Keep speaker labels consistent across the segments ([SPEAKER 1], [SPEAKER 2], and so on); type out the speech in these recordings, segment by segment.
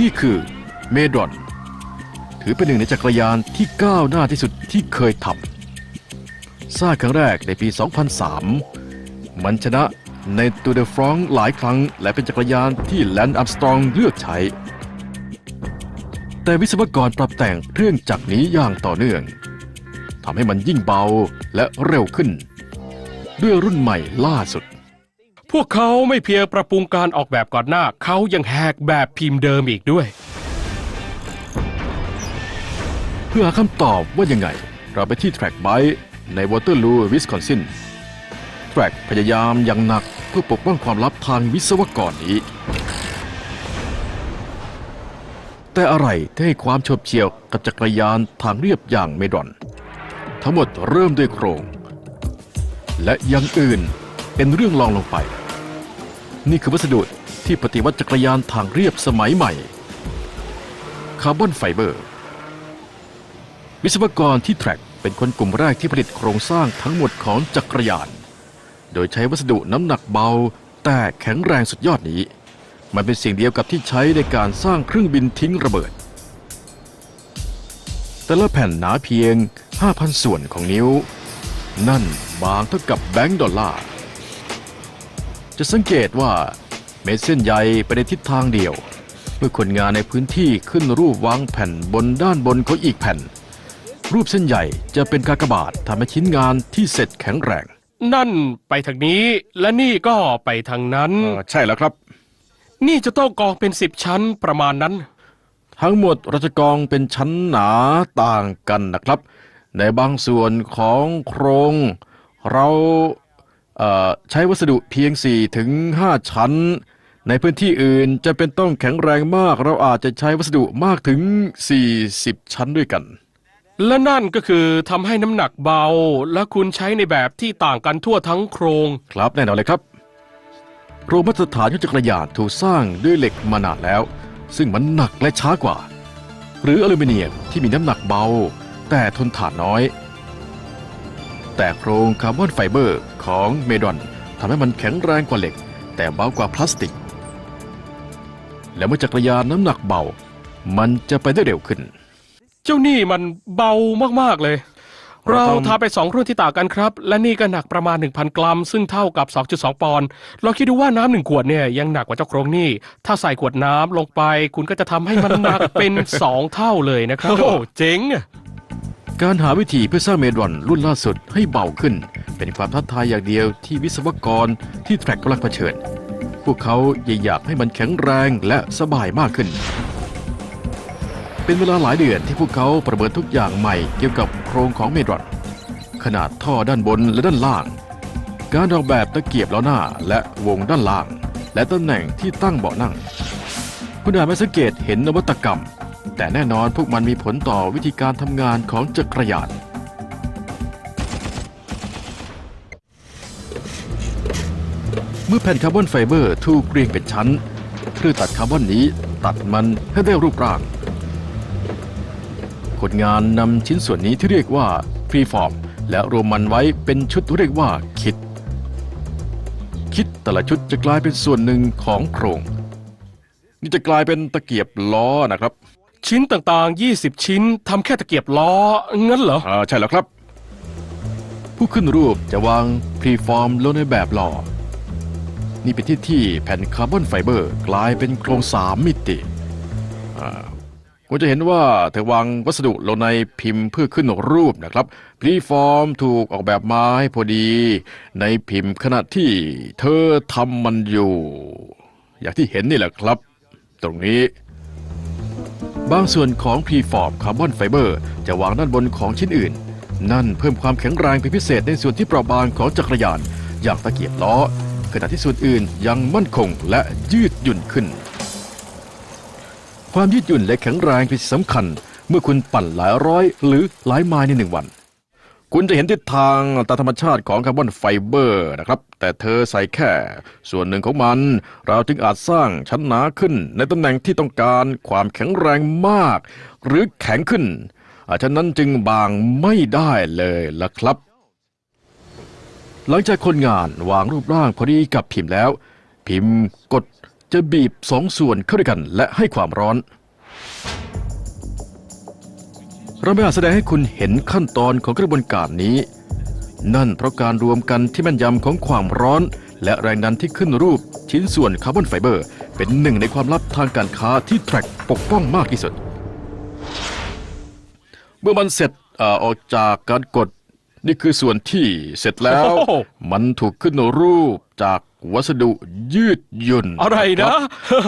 [SPEAKER 1] นี่คือเมดอน ถือเป็นหนึ่งในจักรยานที่ก้าวหน้าที่สุดที่เคยทำสร้างครั้งแรกในปี 2003 มันชนะในตูเดฟรองหลายครั้ง และเป็นจักรยานที่แลนด์อัมสตรองเลือกใช้ แต่วิศวกรปรับแต่งเครื่องจักรนี้อย่างต่อเนื่องทำให้มันยิ่งเบาและเร็วขึ้น ด้วยรุ่นใหม่ล่าสุด
[SPEAKER 2] พวกเขาไม่เพียงปรับปรุงการออกแบบก่อนหน้า เขายังแหกแบบพิมพ์เดิมอีกด้วย
[SPEAKER 1] เพื่อหาคำตอบว่ายังไง เราไปที่แทร็กไบค์ในวอเตอร์ลูวิสคอนซินแทร็กพยายามอย่างหนักเพื่อปกป้องความลับทางวิศวกรนี้ แต่อะไรที่ให้ความโฉบเฉี่ยวกับจักรยานทางเรียบอย่างเมดอน ทั้งหมดเริ่มด้วยโครง และอยังอื่นเป็นเรื่องรองลงไป นี่คือวัสดุที่ปฏิวัติจักรยานทางเรียบสมัยใหม่ คาร์บอนไฟเบอร์ วิศวกรที่แทร็กเป็นคนกลุ่มแรกที่ผลิตโครงสร้างทั้งหมดของจักรยาน โดยใช้วัสดุน้ำหนักเบา แต่แข็งแรงสุดยอดนี้ มันเป็นสิ่งเดียวกับที่ใช้ในการสร้างเครื่องบินทิ้งระเบิด แต่ละแผ่นหนาเพียง 5,000 ส่วนของนิ้ว นั่นบางเท่ากับแบงก์ดอลลาร์ จะสังเกตว่าเม็ดเส้นใยไปในทิศทางเดียว เมื่อคนงานในพื้นที่ขึ้นรูปวางแผ่นบนด้านบนของอีกแผ่น รูปเส้นใหญ่จะเป็นกากบาททำให้ชิ้นงานที่เสร็จแข็งแรง
[SPEAKER 2] นั่นไปทางนี้และนี่ก็ไปทางนั้น
[SPEAKER 1] ใช่แล้วครับ
[SPEAKER 2] นี่จะต้องกองเป็นสิบชั้นประมาณนั้น
[SPEAKER 1] ทั้งหมดเราจะกองเป็นชั้นหนาต่างกันนะครับ ในบางส่วนของโครง เราเอ่อ ใช้วัสดุเพียง4-5ถึง 5 ชั้น ในพื้นที่อื่นจะเป็นต้องแข็งแรงมาก เราอาจจะใช้วัสดุมากถึง 40 ชั้นด้วยกัน
[SPEAKER 2] และนั่นก็คือทำให้น้ำหนักเบา และคุณใช้ในแบบที่ต่างกันทั่วทั้งโครง
[SPEAKER 1] ครับแน่นอนเลยครับโรงมาตรฐานของจักรยานถูกสร้างด้วยเหล็กมานานแล้ว ซึ่งมันหนักและช้ากว่า หรืออลูมิเนียมที่มีน้ำหนักเบา แต่ทนทานน้อย แต่โครงคาร์บอนไฟเบอร์ ของเมดอนทำให้มันแข็งแรงกว่าเหล็ก แต่เบากว่าพลาสติก และเมื่อจักรยานน้ำหนักเบา มันจะไปได้เร็วขึ้น
[SPEAKER 2] เจ้านี่มันเบามากๆเลย
[SPEAKER 1] เรา
[SPEAKER 2] เรา
[SPEAKER 1] ต้อง
[SPEAKER 2] ทาไปสองรุ่นที่ต่างกันครับ และนี่ก็หนักประมาณ 1,000 กรัม ซึ่งเท่ากับ 2.2 ปอนด์ลองคิดดูว่าน้ำหนึ่งขวดเนี่ยยังหนักกว่าเจ้าโครงนี่ ถ้าใส่ขวดน้ำลงไป คุณก็จะทำให้มันหนักเป็น 2 เท่าเลยนะครับโอ้เจ๋งอะ
[SPEAKER 1] การหาวิธีเพื่อสร้างเมดอนรุ่นล่าสุดให้เบาขึ้น เป็นความท้าทายอย่างเดียวที่วิศวกรที่แทร็กกำลังเผชิญ พวกเขาอยากให้มันแข็งแรงและสบายมากขึ้น เป็นเวลาหลายเดือนที่พวกเขาประเมินทุกอย่างใหม่เกี่ยวกับโครงของเมดอนขนาดท่อด้านบนและด้านล่าง การออกแบบตะเกียบล้อหน้าและวงด้านล่าง และตำแหน่งที่ตั้งเบาะนั่ง คุณอาจไม่สังเกตเห็นนวัตกรรม แต่แน่นอนพวกมันมีผลต่อวิธีการทำงานของจักรยาน เมื่อแผ่นคาร์บอนไฟเบอร์ถูกเรียงเป็นชั้นเครื่องตัดคาร์บอนนี้ตัดมันให้ได้รูปร่าง คนงานนำชิ้นส่วนนี้ที่เรียกว่าฟรีฟอร์มและรวมมันไว้เป็นชุดที่เรียกว่าคิด คิดแต่ละชุดจะกลายเป็นส่วนหนึ่งของโครง นี่จะกลายเป็นตะเกียบล้อนะครับ
[SPEAKER 2] ชิ้นต่างๆ 20 ชิ้นทำแค่ตะเกียบล้อ งั้นเหรอ
[SPEAKER 1] อ่าใช่แล้วครับ ผู้ขึ้นรูปจะวางพรีฟอร์มลงในแบบหล่อ นี่เป็นที่ที่แผ่นคาร์บอนไฟเบอร์ กลายเป็นโครงสามมิติอ่าคุณจะเห็นว่าเธอวางวัสดุลงในพิมพ์เพื่อขึ้นรูปนะครับพรีฟอร์มถูกออกแบบมาให้พอดี ในพิมพ์ขณะที่เธอทำมันอยู่ อย่างที่เห็นนี่แหละครับ ตรงนี้ บางส่วนของพรีฟอร์มคาร์บอนไฟเบอร์จะวางด้านบนของชิ้นอื่น นั่นเพิ่มความแข็งแรงเป็นพิเศษในส่วนที่เปราะบางของจักรยาน อย่างตะเกียบล้อ ขณะที่ส่วนอื่นยังมั่นคงและยืดหยุ่นขึ้น ความยืดหยุ่นและแข็งแรงเป็นสิ่งสำคัญ เมื่อคุณปั่นหลายร้อยหรือหลายไมล์ในหนึ่งวัน คุณจะเห็นทิศทางตามธรรมชาติของคาร์บอนไฟเบอร์นะครับ แต่เธอใส่แค่ ส่วนหนึ่งของมัน เราจึงอาจสร้างชั้นหนาขึ้น ในตำแหน่งที่ต้องการความแข็งแรงมาก หรือแข็งขึ้นฉะนั้นจึงบางไม่ได้เลยล่ะครับ หลังจากคนงานวางรูปร่างพอดีกับพิมพ์แล้ว พิมพ์กดจะบีบสองส่วนเข้าด้วยกันและให้ความร้อน เราไม่อาจแสดงให้คุณเห็นขั้นตอนของกระบวนการนี้ นั่นเพราะการรวมกันที่แม่นยำของความร้อน และแรงดันที่ขึ้นรูปชิ้นส่วนคาร์บอนไฟเบอร์ เป็นหนึ่งในความลับทางการค้าที่แทร็กปกป้องมากที่สุด เมื่อมันเสร็จเอ่อออกจากการกด นี่คือส่วนที่เสร็จแล้ว
[SPEAKER 2] โอ้โห
[SPEAKER 1] มันถูกขึ้นรูปจากวัสดุยืดหยุ่น
[SPEAKER 2] อะไรนะ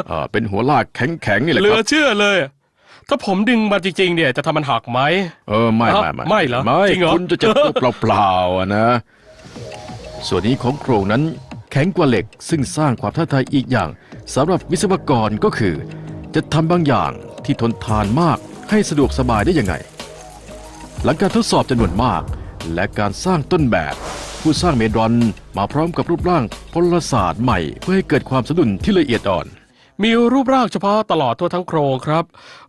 [SPEAKER 1] เอ่อเป็นหัวลากแข็งๆนี่แหละ
[SPEAKER 2] เหลื
[SPEAKER 1] ค
[SPEAKER 2] อ
[SPEAKER 1] รับ
[SPEAKER 2] เชื่อเลย ถ้าผมดึงมาจริงๆเนี่ยจะทำมันหักไหม
[SPEAKER 1] เออไม่
[SPEAKER 2] อ้าว
[SPEAKER 1] ไม่ไม่
[SPEAKER 2] ไม่เหรอ
[SPEAKER 1] ไม่
[SPEAKER 2] จริงเหรอ
[SPEAKER 1] คุณจะเจ็บตัวเปล่าๆอะนะ ส่วนนี้ของโครงนั้นแข็งกว่าเหล็กซึ่งสร้างความท้าทายอีกอย่างสำหรับวิศวกรก็คือ จะทำบางอย่างที่ทนทานมากให้สะดวกสบายได้ยังไง หลังการทดสอบจำนวนมาก และการสร้างต้นแบบ ผู้สร้างเมดรอนมาพร้อมกับรูปร่างพลศาสตร์ใหม่ เพื่อให้เกิดความสะดุดที่ละเอียดอ่อน
[SPEAKER 2] มีรูปร่างเฉพาะตลอดทั่วทั้งโครงครับ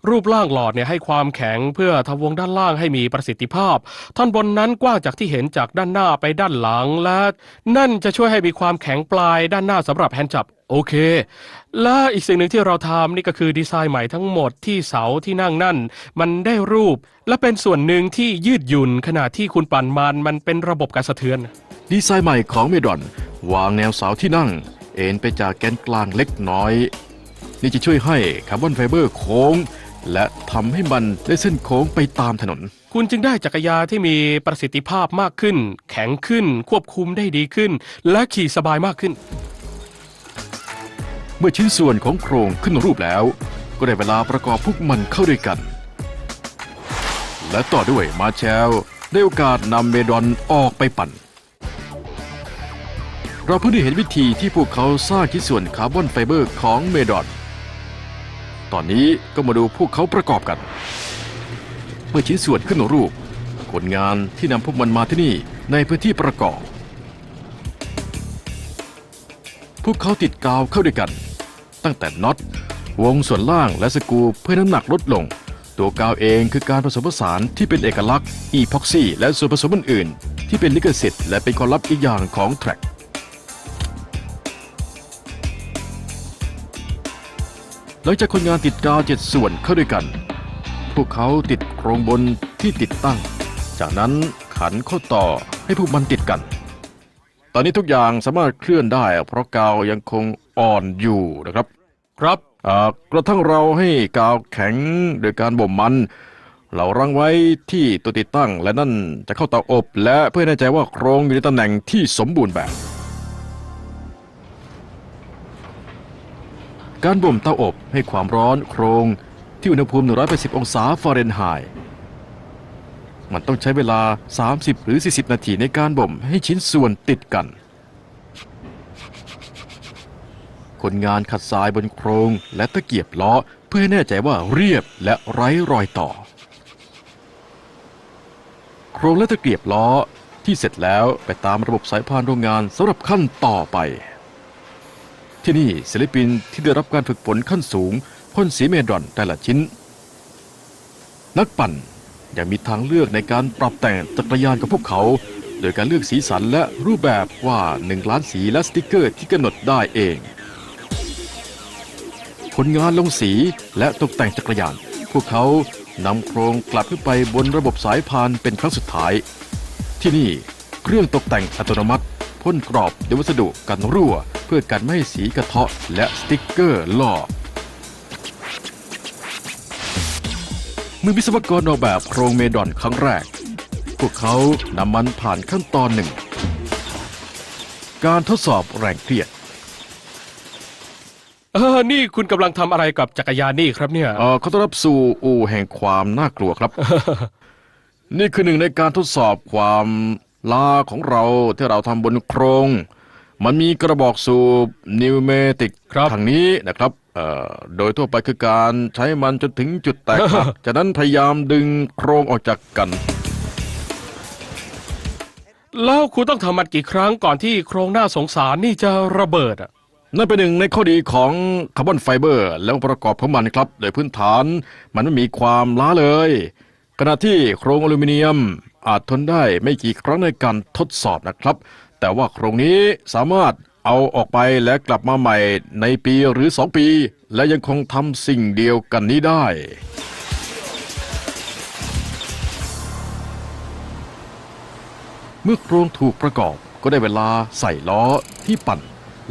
[SPEAKER 2] รูปร่างหลอดเนี่ยให้ความแข็งเพื่อทำวงด้านล่างให้มีประสิทธิภาพ ท่อนบนนั้นกว้างจากที่เห็นจากด้านหน้าไปด้านหลังและนั่นจะช่วยให้มีความแข็งปลายด้านหน้าสำหรับแฮนด์จับโอเค และอีกสิ่งหนึ่งที่เราทำนี่ก็คือดีไซน์ใหม่ทั้งหมดที่เสาที่นั่งนั่น มันได้รูป และเป็นส่วนหนึ่งที่ยืดหยุ่นขณะที่คุณปั่นมันมันเป็นระบบการสะเทือน
[SPEAKER 1] ดีไซน์ใหม่ของเมดอน วางแนวเสาที่นั่ง เอ็นไปจากแกนกลางเล็กน้อย นี่จะช่วยให้คาร์บอนไฟเบอร์โค้ง และทำให้มันได้เส้นโค้งไปตามถนน
[SPEAKER 2] คุณจึงได้จักรยานที่มีประสิทธิภาพมากขึ้น แข็งขึ้น ควบคุมได้ดีขึ้น และขี่สบายมากขึ้น
[SPEAKER 1] เมื่อชิ้นส่วนของโครงขึ้นรูปแล้ว ก็ได้เวลาประกอบพวกมันเข้าด้วยกัน และต่อด้วยมาแชลได้โอกาสนำเมดรอนออกไปปั่น เราเพิ่งได้เห็นวิธีที่พวกเขาสร้างชิ้นส่วนคาร์บอนไฟเบอร์ของเมดรอน ตอนนี้ก็มาดูพวกเขาประกอบกัน เมื่อชิ้นส่วนขึ้นรูป คนงานที่นำพวกมันมาที่นี่ในพื้นที่ประกอบ พวกเขาติดกาวเข้าด้วยกัน ตั้งแต่น็อตวงส่วนล่างและสกูเพื่อน้ำหนักลดลง ตัวกาวเองคือการผสมผสานที่เป็นเอกลักษณ์อีพ็อกซี่และส่วนผสมอื่นๆที่เป็นลิขสิทธิ์และเป็นความลับอีกอย่างของแทร็ก หลังจากคนงานติดกาวเจ็ดส่วนเข้าด้วยกัน พวกเขาติดโครงบนที่ติดตั้ง จากนั้นขันข้อต่อให้พวกมันติดกัน ตอนนี้ทุกอย่างสามารถเคลื่อนได้ เพราะกาวยังคงอ่อนอยู่นะครับ
[SPEAKER 2] ครับ
[SPEAKER 1] อ่ากระทั่งเราให้กาวแข็งโดยการบ่มมันเรารั้งไว้ที่ตัวติดตั้งและนั่นจะเข้าเตาอบ และเพื่อให้แน่ใจว่าโครงอยู่ในตำแหน่งที่สมบูรณ์แบบ การบ่มเตาอบให้ความร้อนโครง ที่อุณหภูมิ 180 องศาฟาเรนไฮต์มันต้องใช้เวลา 30 หรือ 40 นาทีในการบ่มให้ชิ้นส่วนติดกัน คนงานขัดทรายบนโครงและตะเกียบล้อเพื่อให้แน่ใจว่าเรียบและไร้รอยต่อ โครงและตะเกียบล้อที่เสร็จแล้วไปตามระบบสายพานโรงงานสำหรับขั้นต่อไป ที่นี่ศิลปินที่ได้รับการฝึกฝนขั้นสูงพ่นสีเมดอนแต่ละชิ้น นักปั่นยังมีทางเลือกในการปรับแต่งจักรยานของพวกเขา โดยการเลือกสีสันและรูปแบบว่า 1 ล้านสีและสติกเกอร์ที่กำหนดได้เอง ผลงานลงสีและตกแต่งจักรยาน พวกเขานำโครงกลับขึ้นไปบนระบบสายพานเป็นครั้งสุดท้าย ที่นี่เครื่องตกแต่งอัตโนมัติพ่นกรอบด้วยวัสดุกันรั่ว พื่อกันไม่ให้สีกระเทาะและสติกเกอร์ลอกเมื่อวิศวกรออกแบบโครงเมดอนครั้งแรก พวกเขานำมันผ่านขั้นตอนหนึ่ง การทดสอบแรงเครียด
[SPEAKER 2] เออนี่คุณกำลังทำอะไรกับจักรยานนี่ครับเนี่ย
[SPEAKER 1] เอ่อขอต้อนรับสู่อู่แห่งความน่ากลัวครับ นี่คือหนึ่งในการทดสอบความล้าของเราที่เราทำบนโครง มันมีกระบอกสูบนิวเมติก
[SPEAKER 2] ครับ
[SPEAKER 1] ทางนี้นะครับเอ่อโดยทั่วไปคือการใช้มันจนถึงจุดแตกหัก จากนั้นพยายามดึงโครงออกจากกัน
[SPEAKER 2] แล้วคุณต้องทำมันกี่ครั้งก่อนที่โครงหน้าสงสารนี่จะระเบิดอะ
[SPEAKER 1] นั่นเป็นหนึ่งในข้อดีของคาร์บอนไฟเบอร์แล้วประกอบของมันครับ โดยพื้นฐานมันไม่มีความล้าเลย ขณะที่โครงอลูมิเนียมอาจทนได้ไม่กี่ครั้งในการทดสอบนะครับ แต่ว่าโครงนี้สามารถเอาออกไปและกลับมาใหม่ในปีหรือสองปี และยังคงทำสิ่งเดียวกันนี้ได้ เมื่อโครงถูกประกอบก็ได้เวลาใส่ล้อที่ปั่น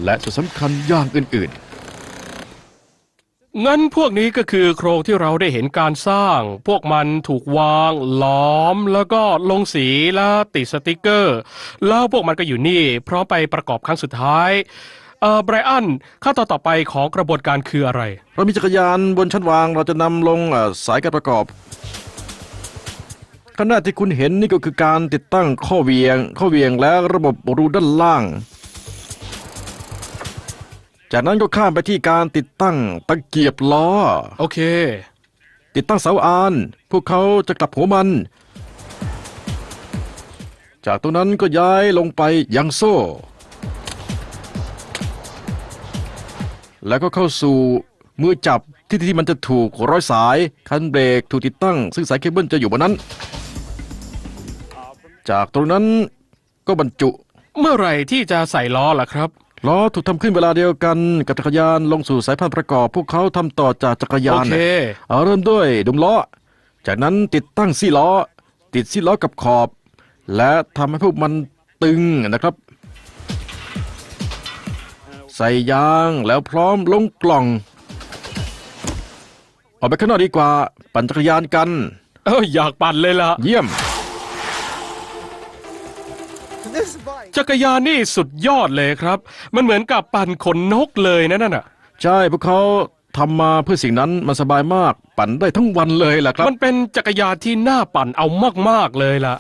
[SPEAKER 1] และส่วนสำคัญอย่างอื่น
[SPEAKER 2] งั้นพวกนี้ก็คือโครงที่เราได้เห็นการสร้าง พวกมันถูกวางล้อมแล้วก็ลงสีแล้วติดสติกเกอร์ แล้วพวกมันก็อยู่นี่พร้อมไปประกอบครั้งสุดท้ายเอ่อไบรอันขั้นตอนต่อไปของกระบวนการคืออะไร
[SPEAKER 1] เรามีจักรยานบนชั้นวางเราจะนำลงเอ่อสายการประกอบขณะที่คุณเห็นนี่ก็คือการติดตั้งข้อเวียง ข้อเวียงและระบบรูด้านล่าง จากนั้นก็ข้ามไปที่การติดตั้งตะเกียบล้อ
[SPEAKER 2] โอเค
[SPEAKER 1] ติดตั้งเสาอาน พวกเขาจะกลับหัวมัน จากตรงนั้นก็ย้ายลงไปยังโซ่ แล้วก็เข้าสู่มือจับที่ที่มันจะถูกร้อยสาย คันเบรกถูกติดตั้ง ซึ่งสายเคเบิลจะอยู่บนนั้น จากตรงนั้นก็บรรจุ
[SPEAKER 2] เมื่อไหร่ที่จะใส่ล้อล่ะครับ
[SPEAKER 1] ล้อถูกทำขึ้นเวลาเดียวกันกับจักรยานลงสู่สายพานประกอบ พวกเขาทำต่อจากจักรยา
[SPEAKER 2] โอนเค
[SPEAKER 1] เอาเริ่มด้วยดุมล้อ จากนั้นติดตั้งซี่ล้อ ติดซี่ล้อกับขอบ และทำให้พวกมันตึงนะครับ ใส่ยางแล้วพร้อมลงกล่อง ออกไปข้างนอกดีกว่า ปั่นจักรยานกัน
[SPEAKER 2] เอออยากปั่นเลยล่ะ
[SPEAKER 1] เยี่ยม
[SPEAKER 3] This bike
[SPEAKER 2] จักรยานนี่สุดยอดเลยครับ มันเหมือนกับปั่นขนนกเลยนะนั่นน่ะ
[SPEAKER 1] ใช่พวกเขาทำมาเพื่อสิ่งนั้นมันสบายมาก ปั่นได้ทั้งวันเลยแหละครับ
[SPEAKER 2] มันเป็นจักรยานที่น่าปั่นเอามากๆเลยล่ะ